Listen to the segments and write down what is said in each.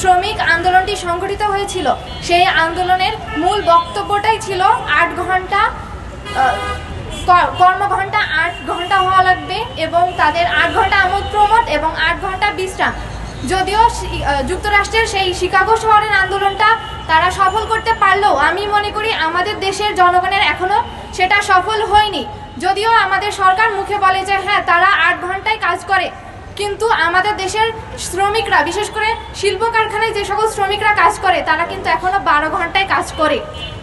শ্রমিক আন্দোলনটি সংগঠিত হয়েছিল। সেই আন্দোলনের মূল বক্তব্যটাই ছিল আট ঘণ্টা আহ, ক- কর্মঘন্টা আট ঘণ্টা হওয়া লাগবে এবং তাদের আট ঘণ্টা আমোদ প্রমোদ এবং আট ঘণ্টা বিশ্রাম। যদিও যুক্তরাষ্ট্রের সেই শিকাগো শহরের আন্দোলনটা তারা সফল করতে পারলেও আমি মনে করি আমাদের দেশের জনগণের এখনও সেটা সফল হয়নি। যদিও আমাদের সরকার মুখে বলে যে হ্যাঁ তারা আট ঘন্টায় কাজ করে কিন্তু আমাদের দেশের শ্রমিকরা, বিশেষ করে শিল্প কারখানায় যে সকল শ্রমিকরা কাজ করে, তারা কিন্তু এখনও বারো ঘন্টায় কাজ করে।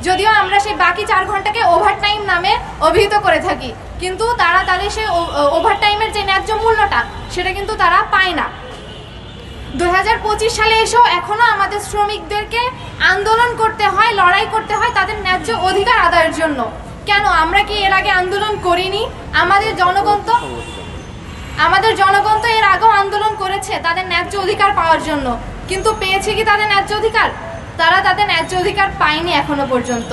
যদিও আমরা সেই বাকি চার ঘন্টাকে ওভারটাইম নামে অভিহিত করে থাকি, কিন্তু তারা তাদের সেই ওভারটাইমের যে ন্যায্য মূল্যটা, সেটা কিন্তু তারা পায় না। দু হাজার পঁচিশ সালে এসেও এখনও আমাদের শ্রমিকদেরকে আন্দোলন করতে হয়, লড়াই করতে হয় তাদের ন্যায্য অধিকার আদায়ের জন্য। কেন? আমরা কি এর আগে আন্দোলন করিনি? আমাদের জনগণ তো আমাদের জনগণ তো এর আগেও আন্দোলন করেছে তাদের ন্যায্য অধিকার পাওয়ার জন্য। কিন্তু পেয়েছে কি তাদের ন্যায্য অধিকার? তারা তাদের ন্যায্য অধিকার পায়নি এখনও পর্যন্ত।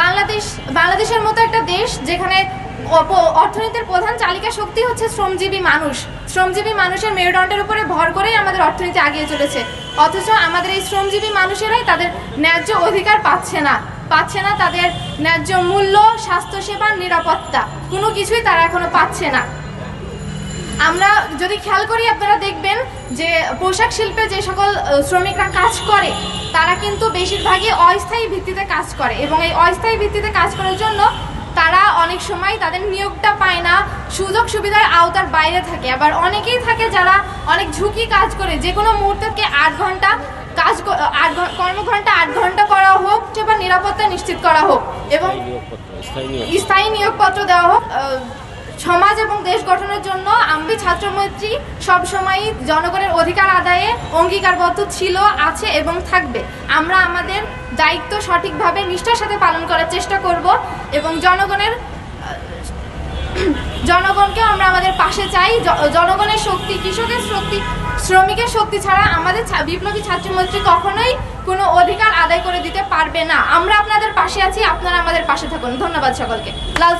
বাংলাদেশ, বাংলাদেশের মতো একটা দেশ যেখানে অর্থনীতির প্রধান চালিকা শক্তি হচ্ছে শ্রমজীবী মানুষ। শ্রমজীবী মানুষের মেরুদণ্ডের উপরে ভর করেই আমাদের অর্থনীতি আগিয়ে চলেছে। অথচ আমাদের এই শ্রমজীবী মানুষেরাই তাদের ন্যায্য অধিকার পাচ্ছে না। পাচ্ছে না তাদের ন্যায্য মূল্য, স্বাস্থ্যসেবা, নিরাপত্তা। কোনো কিছুই তারা এখনও পাচ্ছে না। আমরা যদি খেয়াল করি আপনারা দেখবেন যে পোশাক শিল্পে যে সকল শ্রমিকরা কাজ করে তারা কিন্তু বেশিরভাগই অস্থায়ী ভিত্তিতে কাজ করে এবং এই অস্থায়ী ভিত্তিতে কাজ করার জন্য তারা অনেক সময় তাদের নিয়োগটা পায় না সুযোগ সুবিধার আওতার বাইরে থাকে। আবার অনেকেই থাকে যারা অনেক ঝুঁকি কাজ করে যে কোনো মুহূর্তকে আট ঘণ্টা কাজ আট কর্মঘন্টা আট ঘণ্টা করা হোক বা নিরাপত্তা নিশ্চিত করা হোক এবং স্থায়ী নিয়োগপত্র দেওয়া হোক সমাজ এবং দেশ গঠনের জন্য ছাত্রমৈত্রী সবসময়ই জনগণের অধিকার আদায়ে অঙ্গীকারবদ্ধ ছিল, আছে এবং থাকবে। আমরা আমাদের দায়িত্ব সঠিকভাবে নিষ্ঠার সাথে পালন করার চেষ্টা করব এবং জনগণের জনগণকে আমরা আমাদের পাশে চাই। জনগণের শক্তি, কৃষকের শক্তি, শ্রমিকের শক্তি ছাড়া আমাদের বিপ্লবী ছাত্রমন্ত্রী কখনোই কোনো অধিকার আদায় করে দিতে পারবে না। আমরা আপনাদের পাশে আছি, আপনারা আমাদের পাশে থাকুন। ধন্যবাদ সকলকে। লাল